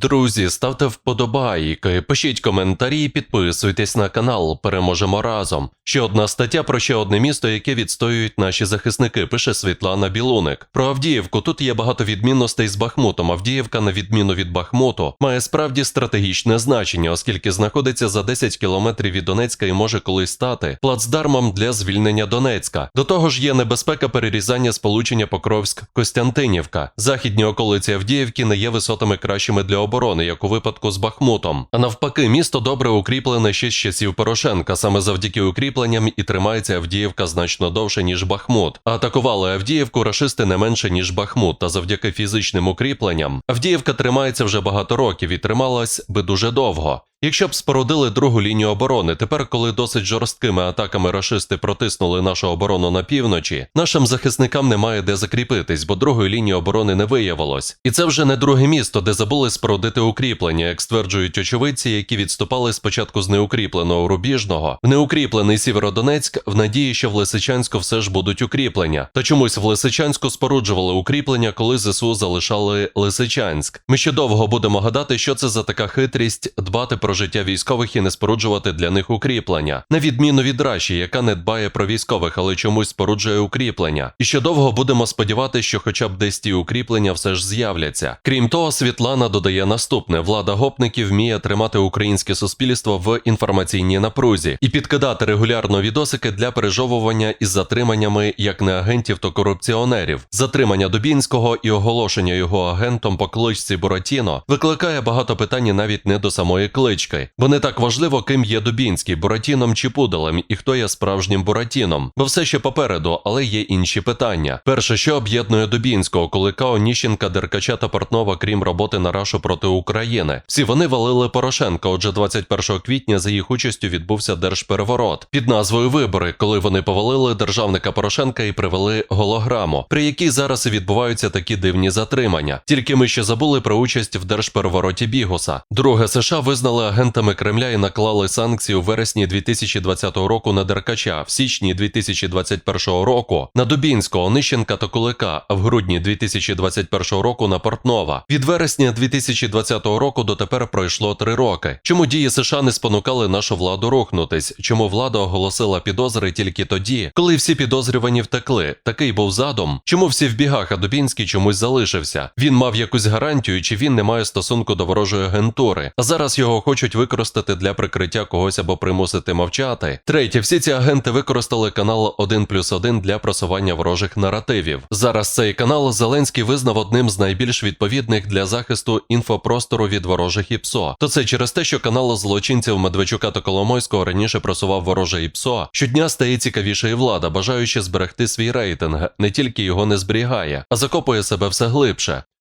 Друзі, ставте вподобайки, пишіть коментарі, підписуйтесь на канал. Переможемо разом. Ще одна стаття про ще одне місто, яке відстоюють наші захисники, пише Світлана Білуник. Про Авдіївку тут є багато відмінностей з Бахмутом. Авдіївка, на відміну від Бахмуту, має справді стратегічне значення, оскільки знаходиться за 10 кілометрів від Донецька і може колись стати плацдармом для звільнення Донецька. До того ж, є небезпека перерізання сполучення Покровськ-Костянтинівка. Західні околиці Авдіївки не є висотами кращими для оборони, як у випадку з Бахмутом. А навпаки, місто добре укріплене ще з часів Порошенка. Саме завдяки укріпленням і тримається Авдіївка значно довше, ніж Бахмут. Атакували Авдіївку рашисти не менше, ніж Бахмут. Та завдяки фізичним укріпленням Авдіївка тримається вже багато років і трималась би дуже довго. Якщо б спорудили другу лінію оборони, тепер, коли досить жорсткими атаками рашисти протиснули нашу оборону на півночі, нашим захисникам немає де закріпитись, бо другої лінії оборони не виявилось. І це вже не друге місто, де забули спорудити укріплення, як стверджують очевидці, які відступали спочатку з неукріпленого рубіжного в неукріплений Сєвєродонецьк в надії, що в Лисичанську все ж будуть укріплення. Та чомусь в Лисичанську споруджували укріплення, коли ЗСУ залишали Лисичанськ. Ми ще довго будемо гадати, що це за така хитрість дбати про життя військових і не споруджувати для них укріплення, на відміну від Раші, яка не дбає про військових, але чомусь споруджує укріплення. І ще довго будемо сподіватися, що хоча б десь ті укріплення все ж з'являться. Крім того, Світлана додає наступне: влада гопників вміє тримати українське суспільство в інформаційній напрузі і підкидати регулярно відосики для пережовування із затриманнями як не агентів, то корупціонерів. Затримання Дубінського і оголошення його агентом по кличці Буратіно викликає багато питань навіть не до самої клички, бо не так важливо, ким є Дубінський, Буратіном чи Пуделем, і хто є справжнім Буратіном. Бо все ще попереду, але є інші питання. Перше, що об'єднує Дубінського, Кулика, Оніщенка, Деркача та Портнова, крім роботи на Рашу проти України. Всі вони валили Порошенка. Отже, 21 квітня за їх участю відбувся держпереворот під назвою Вибори, коли вони повалили державника Порошенка і привели голограму, при якій зараз і відбуваються такі дивні затримання. Тільки ми ще забули про участь в держперевороті Бігуса. Друге, США визнали агентами Кремля і наклали санкції у вересні 2020 року на Деркача, в січні 2021 року на Дубінського, Онищенка та Кулика, а в грудні 2021 року на Портнова. Від вересня 2020 року дотепер пройшло три роки. Чому дії США не спонукали нашу владу рухнутись? Чому влада оголосила підозри тільки тоді, коли всі підозрювані втекли? Такий був задум. Чому всі в бігах, а Дубінський чомусь залишився? Він мав якусь гарантію, чи він не має стосунку до ворожої агентури? А зараз його хочуть використати для прикриття когось або примусити мовчати. Третє, всі ці агенти використали канал 1 плюс 1 для просування ворожих наративів. Зараз цей канал Зеленський визнав одним з найбільш відповідних для захисту інфопростору від ворожих ІПСО. То це через те, що канал злочинців Медведчука та Коломойського раніше просував вороже ІПСО. Щодня стає цікавіше і влада, бажаючи зберегти свій рейтинг, не тільки його не зберігає, а закопує себе все глибше.